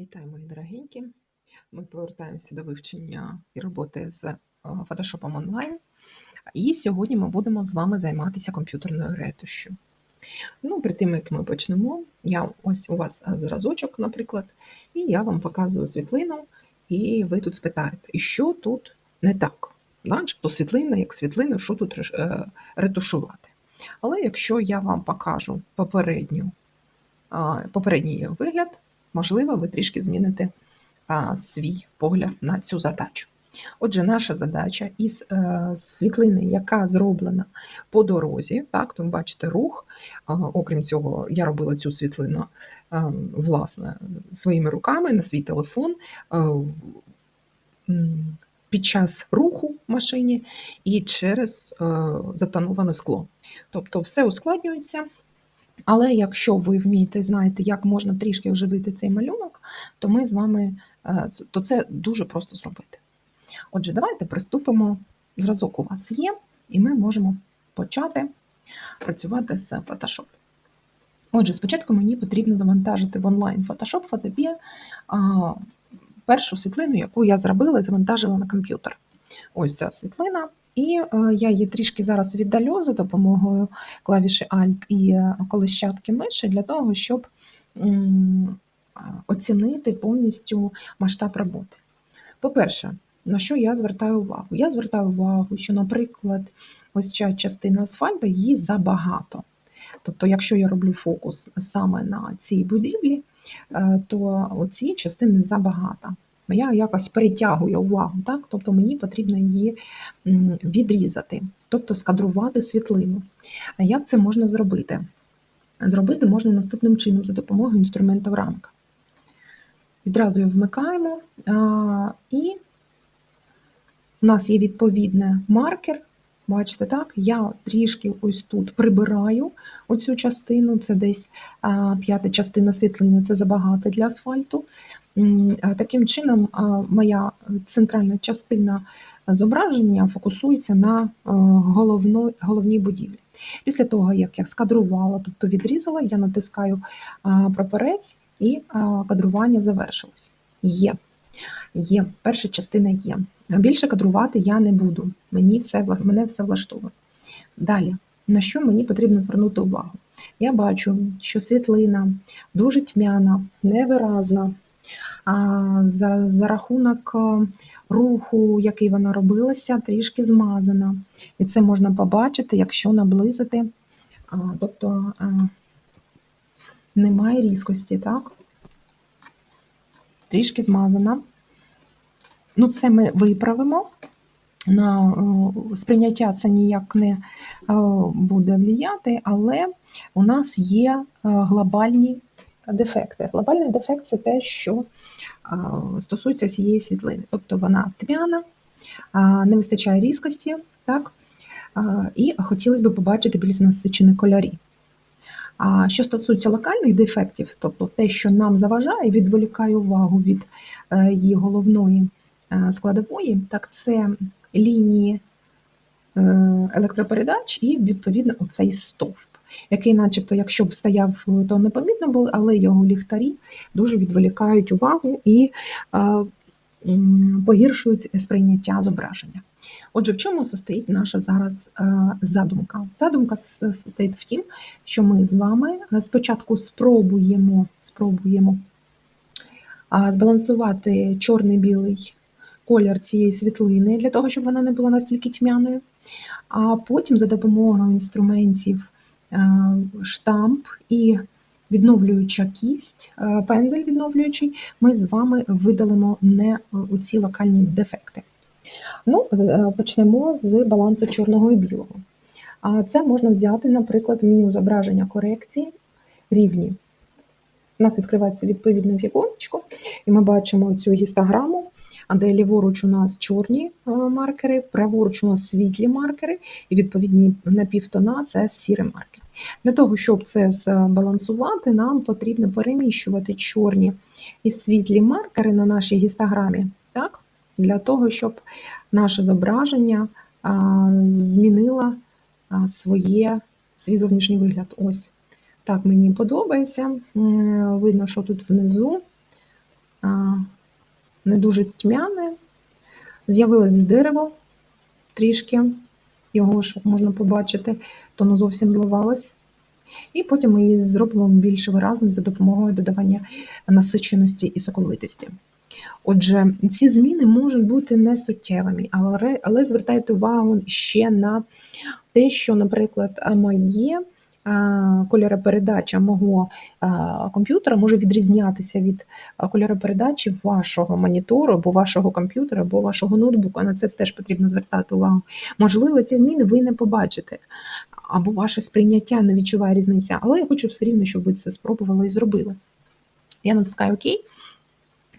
Вітаю, мої дорогенькі. Ми повертаємося до вивчення і роботи з е, Photoshop онлайн. І сьогодні ми будемо з вами займатися комп'ютерною ретушю. Ну, перед тим, як ми почнемо, я ось у вас е, зразочок, наприклад, і я вам показую світлину, і ви тут спитаєте, що тут не так? Начебто світлина, як світлина, що тут е, ретушувати. Але якщо я вам покажу попередню, попередній вигляд, можливо, ви трішки зміните а, свій погляд на цю задачу. Отже, наша задача із е, світлини, яка зроблена по дорозі, так, то ви бачите рух. Окрім цього, я робила цю світлину власне своїми руками на свій телефон під час руху в машині і через е, затоноване скло. Тобто все ускладнюється. Але якщо ви вмієте знаєте, як можна трішки оживити цей малюнок, то ми з вами е, то це дуже просто зробити. Отже, давайте приступимо. Зразок у вас є, і ми можемо почати працювати з Photoshop. Отже, спочатку мені потрібно завантажити в онлайн Photoshop FotopE а, першу світлину, яку я зробила і завантажила на комп'ютер. Ось ця світлина. І е, я її трішки зараз віддалю за допомогою клавіші Alt і е, колищатки миші для того, щоб оцінити повністю масштаб роботи. По-перше, на що я звертаю увагу? Я звертаю увагу, що, наприклад, ось ця частина асфальту її забагато. Тобто, якщо я роблю фокус саме на цій будівлі, е, то оці частини забагато. Я якось перетягую увагу, так? тобто мені потрібно її відрізати, тобто скадрувати світлину. А як це можна зробити? Зробити можна наступним чином за допомогою інструментів рамка. Відразу її вмикаємо, і у нас є відповідний маркер. Бачите, так? Я трішки ось тут прибираю оцю частину, це десь п'ята частина світлини, це забагато для асфальту. Таким чином, моя центральна частина зображення фокусується на головно, головній будівлі. Після того, як я скадрувала, тобто відрізала, я натискаю прапорець і кадрування завершилось. Є. Є, перша частина є. Більше кадрувати я не буду. Мені все, мене все влаштовує. Далі, на що мені потрібно звернути увагу? Я бачу, що світлина дуже тьмяна, невиразна. За, за рахунок е, руху, який вона робилася, трішки змазана. І це можна побачити, якщо наблизити. Тобто немає різкості, так? Трішки змазана. Ну, це ми виправимо. На е, сприйняття це ніяк не е, буде вліяти, але у нас є е, глобальні дефекти. Глобальний дефект це те, що стосується всієї світлини. Тобто вона тьмяна, не вистачає різкості, так? І хотілося б побачити більш насичені кольорі. А що стосується локальних дефектів, тобто те, що нам заважає, відволікає увагу від е, її головної е, складової, так це лінії електропередач і відповідно оцей стовп, який, начебто, якщо б стояв, то непомітно було, але його ліхтарі дуже відволікають увагу і е, погіршують сприйняття зображення. Отже, в чому состоїть наша зараз е, задумка? Задумка состоїть в тім, що ми з вами е, спочатку спробуємо, спробуємо збалансувати чорний-білий колір цієї світлини для того, щоб вона не була настільки тьмяною. А потім за допомогою інструментів е, штамп і відновлююча кість, е, пензель відновлюючий, ми з вами видалимо не у ці локальні дефекти. Ну, е, почнемо з балансу чорного і білого. Це можна взяти, наприклад, меню зображення корекції рівні. У нас відкривається відповідне віконечко, і ми бачимо цю гістограму, де ліворуч у нас чорні е, маркери, праворуч у нас світлі маркери, і відповідні напівтона це сірі маркери. Для того, щоб це збалансувати, нам потрібно переміщувати чорні і світлі маркери на нашій гістограмі, так? для того, щоб наше зображення змінило своє, свій зовнішній вигляд. Ось так мені подобається. Видно, що тут внизу не дуже тьмяне, з'явилось дерево трішки, його ж можна побачити, то воно зовсім зливалось. І потім ми її зробимо більш виразним за допомогою додавання насиченості і соковитості. Отже, ці зміни можуть бути не суттєвими, але, але звертайте увагу ще на те, що, наприклад, моє кольоропередача мого комп'ютера може відрізнятися від кольоропередачі вашого монітору, або вашого комп'ютера, або вашого ноутбука. На це теж потрібно звертати увагу. Можливо, ці зміни ви не побачите, або ваше сприйняття не відчуває різниця, але я хочу все рівно, щоб ви це спробували і зробили. Я натискаю ОК.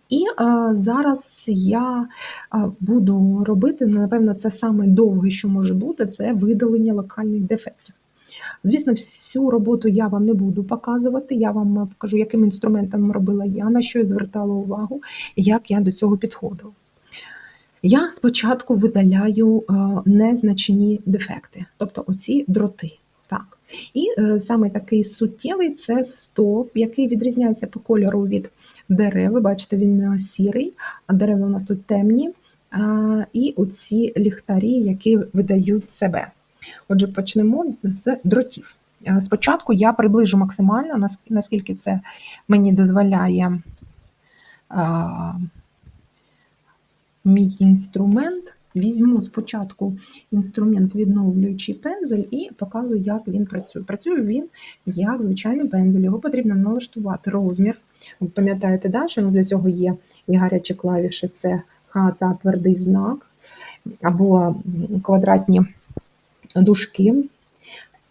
І а, зараз я а, буду робити, напевно, це саме довге, що може бути, це видалення локальних дефектів. Звісно, всю роботу я вам не буду показувати. Я вам покажу, яким інструментом робила я, на що я звертала увагу і як я до цього підходила. Я спочатку видаляю незначні дефекти, тобто оці дроти. Так. І е, саме такий суттєвий це стовп, який відрізняється по кольору від дерев. Ви бачите, він сірий, а дерева у нас тут темні. І оці ліхтарі, які видають себе. Отже, почнемо з дротів. Е, спочатку я приближу максимально, наскільки це мені дозволяє а, мій інструмент. Візьму спочатку інструмент відновлюючий пензель і показую, як він працює. Працює він як звичайний пензель. Його потрібно налаштувати розмір. Пам'ятаєте, да, що для цього є і гарячі клавіші це Х та твердий знак, або квадратні дужки.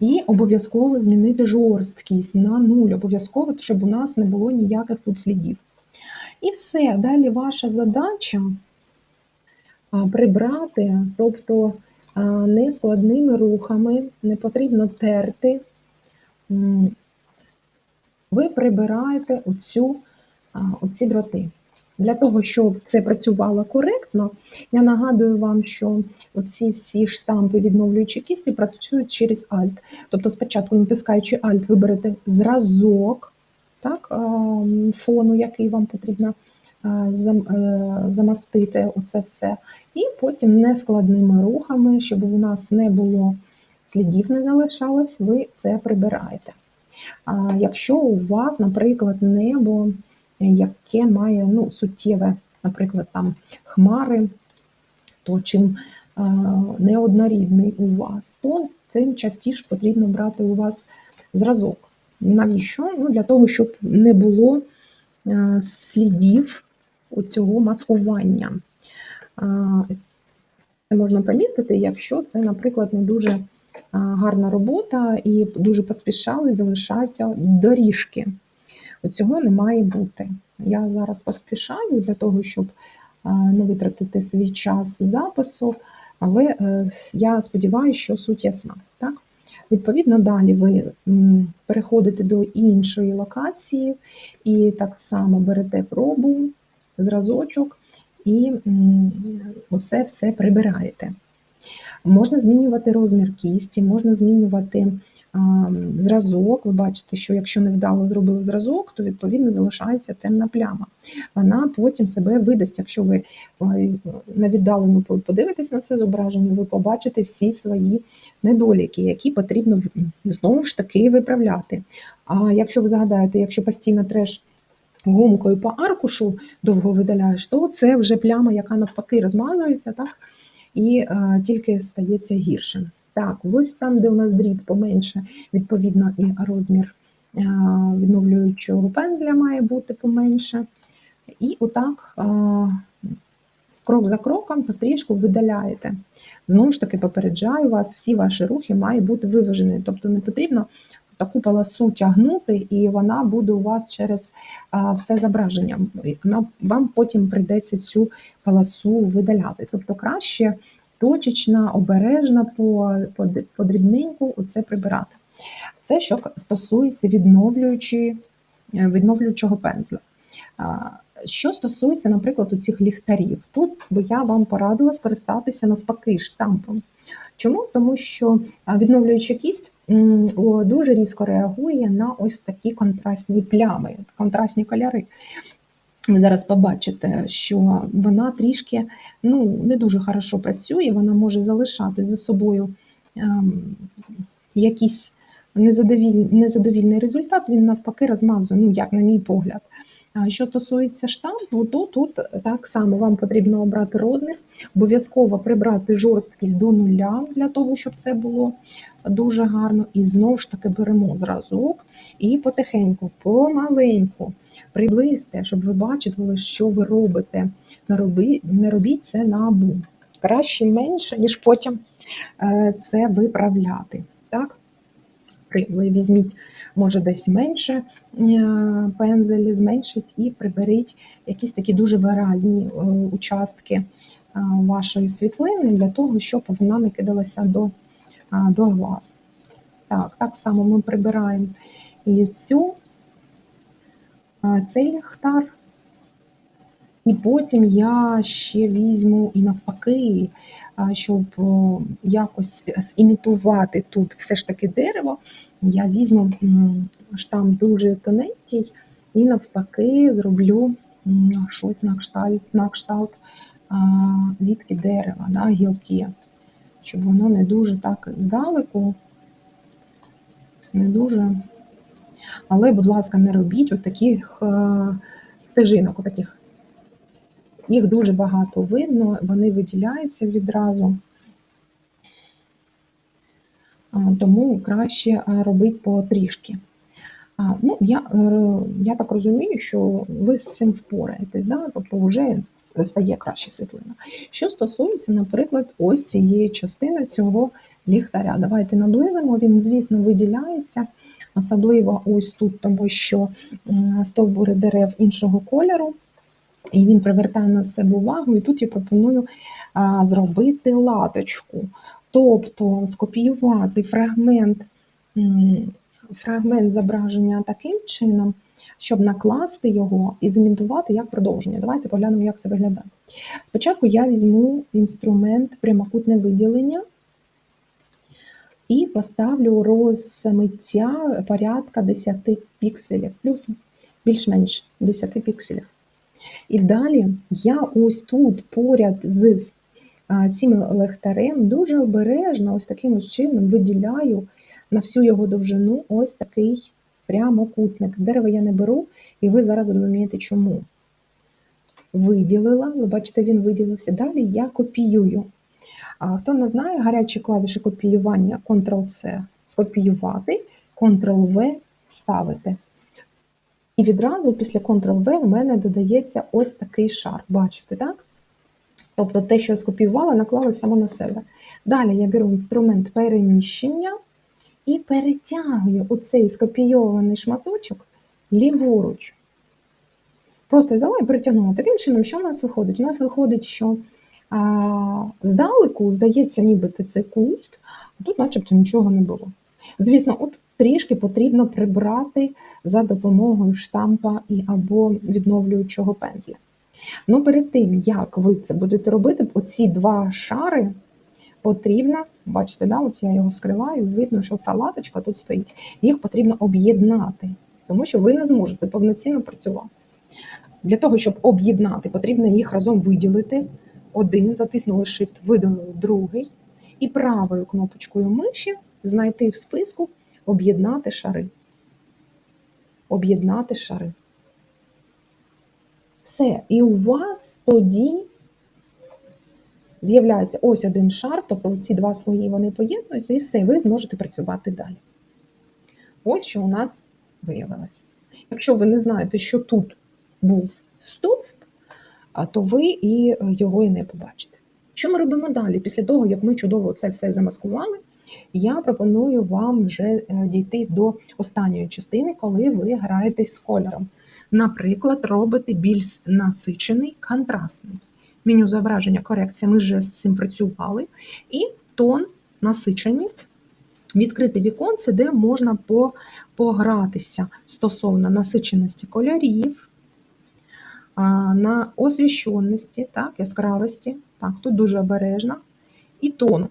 І обов'язково змінити жорсткість на нуль, обов'язково, щоб у нас не було ніяких тут слідів. І все, далі ваша задача прибрати, тобто нескладними рухами, не потрібно терти. Ви прибираєте оцю, оці дроти. Для того, щоб це працювало коректно, я нагадую вам, що оці всі штампи, відновлюючі кісті, працюють через Alt. Тобто, спочатку, натискаючи Alt, виберете зразок так, фону, який вам потрібно е, замастити оце все. І потім нескладними рухами, щоб у нас не було слідів, не залишалось, ви це прибираєте. Якщо у вас, наприклад, небо яке має ну, суттєве, наприклад, там хмари, то чим е, неоднорідний у вас, то тим частіше потрібно брати у вас зразок. Навіщо? Ну, Для того, щоб не було е, слідів цього маскування. Це можна помітити, якщо це, наприклад, не дуже гарна робота і дуже поспішали, залишаються доріжки. Цього не має бути. Я зараз поспішаю для того, щоб не витратити свій час запису, але е, я сподіваюся, що суть ясна. Так? Відповідно, далі ви переходите до іншої локації і так само берете пробу, зразочок і оце все прибираєте. Можна змінювати розмір кісті, можна змінювати зразок. Ви бачите, що якщо невдало зробив зразок, то відповідно залишається темна пляма. Вона потім себе видасть. Якщо ви на віддалену подивитесь на це зображення, ви побачите всі свої недоліки, які потрібно знову ж таки виправляти. А якщо ви згадаєте, якщо постійно треш гумкою по аркушу довго видаляєш, то це вже пляма, яка навпаки розмазується, так? і е, тільки стається гіршим. Так, ось там, де у нас дріб поменше, відповідно, і розмір е, відновлюючого пензля має бути поменше. І отак, е, крок за кроком, потрішку видаляєте. Знову ж таки, попереджаю вас, всі ваші рухи мають бути виважені. Тобто не потрібно таку полосу тягнути, і вона буде у вас через все зображення. Вона вам потім прийдеться цю полосу видаляти. Тобто краще точечна, обережна по, по, по дрібненьку це прибирати. Це що стосується відновлюючи, е, відновлюючого пензля. Що стосується, наприклад, у цих ліхтарів, тут би я вам порадила скористатися навпаки штампом. Чому? Тому що відновлююча кість дуже різко реагує на ось такі контрастні плями, контрастні кольори. Ви зараз побачите, що вона трішки ну, не дуже хорошо працює, вона може залишати за собою ем, якийсь незадовіль, незадовільний результат, він навпаки розмазує, ну як на мій погляд. Що стосується штампу, то тут так само вам потрібно обрати розмір, обов'язково прибрати жорсткість до нуля для того, щоб це було дуже гарно. І знову ж таки беремо зразок і потихеньку, помаленьку приблизьте, щоб ви бачили, що ви робите. Не робіть, не робіть це на абу. Краще менше, ніж потім е, це виправляти. Так? Візьміть, може, десь менше е, пензелі, зменшить і приберіть якісь такі дуже виразні е, участки вашої світлини для того, щоб вона не кидалася до до глаз. Так, так само ми прибираємо і цю цей ліхтар. І потім я ще візьму і навпаки, щоб якось імітувати тут все ж таки дерево, я візьму штамп дуже тоненький і навпаки зроблю щось на кшталт, на кшталт вітки дерева, да, гілки, щоб воно не дуже так здалеку, не дуже але, будь ласка, не робіть отаких е, стежинок, отаких. Їх дуже багато видно, вони виділяються відразу. Тому краще робити потрішки. Ну, Я е, я так розумію, що ви з цим впораєтесь, да? тобто вже стає краще світлина. Що стосується, наприклад, ось цієї частини цього ліхтаря. Давайте наблизимо, він, звісно, виділяється особливо ось тут, тому що стовбури дерев іншого кольору, і він привертає на себе увагу. І тут я пропоную зробити латочку, тобто скопіювати фрагмент, фрагмент зображення таким чином. Щоб накласти його і зімітувати як продовження. Давайте поглянемо, як це виглядає. Спочатку я візьму інструмент прямокутне виділення і поставлю розмиття порядка 10 пікселів, плюс більш-менш 10 пікселів. І далі я ось тут поряд з цим лехтарем дуже обережно, ось таким ось чином виділяю на всю його довжину ось такий прямокутник. Дерево я не беру, і ви зараз зрозумієте, чому. Виділила, ви бачите, він виділився. Далі я копіюю а хто не знає, гарячі клавіші копіювання Ctrl-C скопіювати, Ctrl-V ставити. І відразу після Ctrl-V в мене додається ось такий шар. Бачите, так? Тобто те, що я скопіювала, наклала само на себе. Далі я беру інструмент переміщення і перетягую оцей скопійований шматочок ліворуч. Просто взяла і перетягнула. Таким чином, що в нас виходить? У нас виходить, що а Здалеку, здається, нібито це куст, а тут начебто нічого не було. Звісно, от трішки потрібно прибрати за допомогою штампа і або відновлюючого пензля. Ну, перед тим, як ви це будете робити, оці два шари потрібно, бачите, да, от я його скриваю, видно, що ця латочка тут стоїть, їх потрібно об'єднати, тому що ви не зможете повноцінно працювати. Для того, щоб об'єднати, потрібно їх разом виділити один, затиснули Shift, видалили другий, і правою кнопочкою миші знайти в списку об'єднати шари. Об'єднати шари. Все. І у вас тоді з'являється ось один шар, тобто ці два слої вони поєднуються, і все, ви зможете працювати далі. Ось що у нас виявилось. Якщо ви не знаєте, що тут був стовп, то ви і е, його і не побачите. Що ми робимо далі? Після того, як ми чудово це все замаскували, я пропоную вам вже е, дійти до останньої частини, коли ви граєтесь з кольором. Наприклад, робите більш насичений, контрастний. Меню зображення, корекція, ми вже з цим працювали. І тон, насиченість, відкрите віконце, де можна погратися стосовно насиченості кольорів на освіщеності, так, яскравості, так, тут дуже обережно, і тону.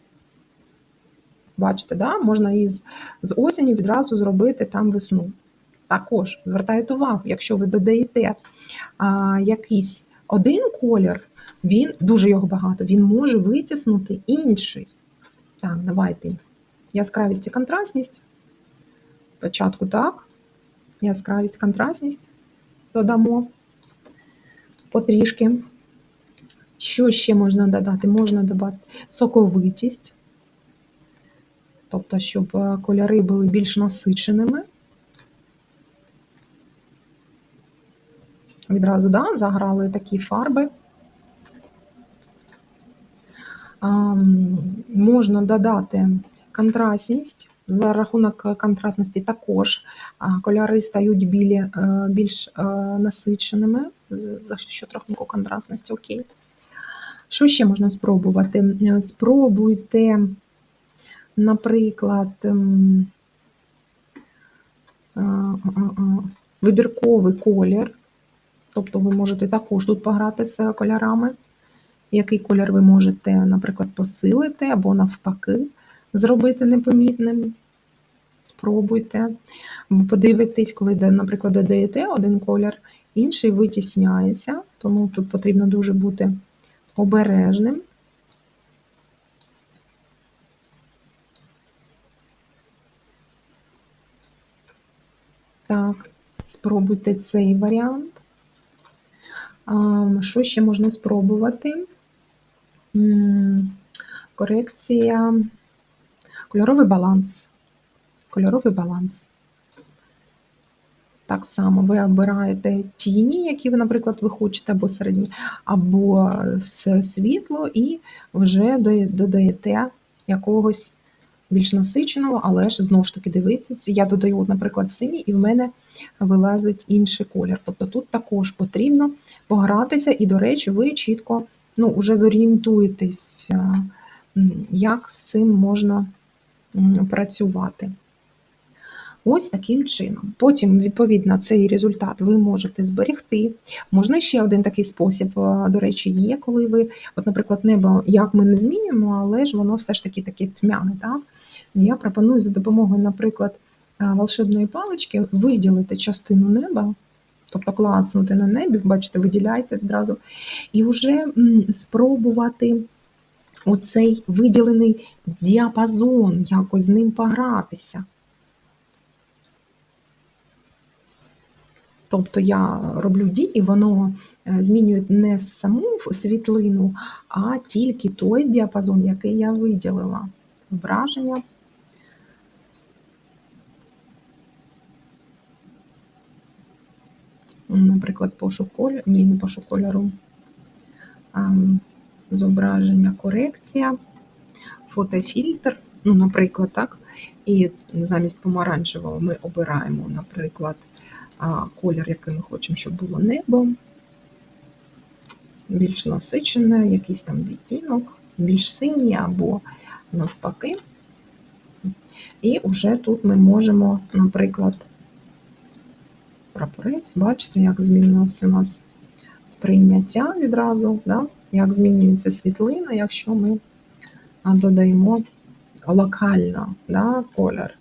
Бачите, да? можна із з осені відразу зробити там весну. Також звертайте увагу, якщо ви додаєте а, якийсь один колір, він дуже його багато, він може витіснути інший. Так, давайте яскравість і контрастність. Спочатку так, яскравість, контрастність додамо потрішки. Що ще можна додати? Можна додати соковитість, тобто, щоб е, кольори були більш насиченими. Відразу да, заграли такі фарби. А, можна додати контрастність. За рахунок контрастності також кольори стають білі, е, більш е, насиченими, за що рахунку контрастності, окей. Що ще можна спробувати? Спробуйте, наприклад, ем, вибірковий колір, тобто ви можете також тут пограти з кольорами. Який колір ви можете, наприклад, посилити або навпаки зробити непомітним. Спробуйте. Подивитесь, коли, наприклад, додаєте один колір, інший витісняється, тому тут потрібно дуже бути обережним. Так, спробуйте цей варіант. Що ще можна спробувати? Корекція, кольоровий баланс. Кольоровий баланс. Так само ви обираєте тіні, які ви, наприклад, ви хочете, або середні, або світло, і вже додаєте якогось більш насиченого, але ж знову ж таки дивитися, я додаю, наприклад, синій, і в мене вилазить інший колір. Тобто тут також потрібно погратися, і, до речі, ви чітко ну, вже зорієнтуєтесь, як з цим можна працювати. Ось таким чином. Потім, відповідно, цей результат ви можете зберегти. Можна ще один такий спосіб, до речі, є, коли ви, от, наприклад, небо, як ми не змінюємо, але ж воно все ж таки таке тьмяне. Так? Я пропоную за допомогою, наприклад, волшебної палички виділити частину неба, тобто клацнути на небі, бачите, виділяється відразу, і вже спробувати. Оцей виділений діапазон, якось з ним погратися. Тобто я роблю дії, воно е, змінює не саму світлину, а тільки той діапазон, який я виділила. Враження. Наприклад, пошук кольору, ні, не пошук кольору, а, зображення, корекція, фотофільтр, ну, наприклад, так. І замість помаранчевого ми обираємо, наприклад, колір, який ми хочемо, щоб було небо, більш насичене, якийсь там відтінок, більш синій або навпаки. І вже тут ми можемо, наприклад, прапорець, бачите, як змінилося у нас сприйняття відразу, да? як змінюється світлина, якщо ми додаємо локально да, колір.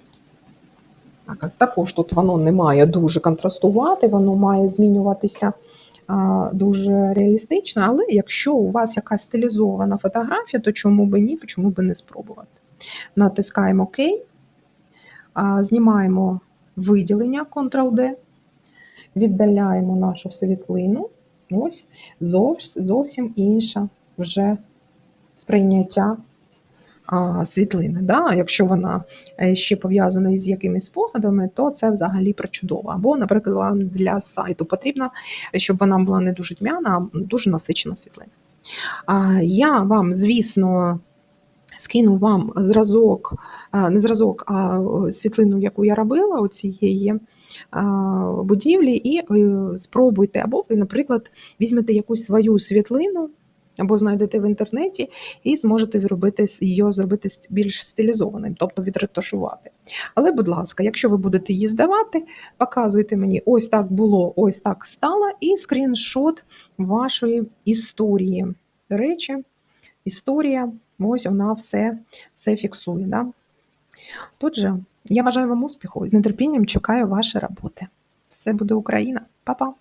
Так, Також тут воно не має дуже контрастувати, воно має змінюватися дуже реалістично, але якщо у вас якась стилізована фотографія, то чому би ні, чому би не спробувати. Натискаємо ОК, знімаємо виділення Ctrl-D, віддаляємо нашу світлину. Ось зовсім інша вже сприйняття світлини. Да? Якщо вона е, ще пов'язана із якимись спогадами, то це взагалі причудово. Або, наприклад, вам для сайту потрібно, щоб вона була не дуже тьмяна, а дуже насичена світлина. Я вам, звісно, скину вам зразок, не зразок, а світлину, яку я робила у цієї будівлі, і е, спробуйте, або ви, наприклад, візьмете якусь свою світлину або знайдете в інтернеті і зможете зробити її зробити більш стилізованим, тобто відретушувати. Але, будь ласка, якщо ви будете її здавати, показуйте мені, ось так було, ось так стало, і скріншот вашої історії. До речі, історія, ось вона все, все фіксує. Да? Отже, я бажаю вам успіху і з нетерпінням чекаю ваші роботи. Все буде Україна. Па-па!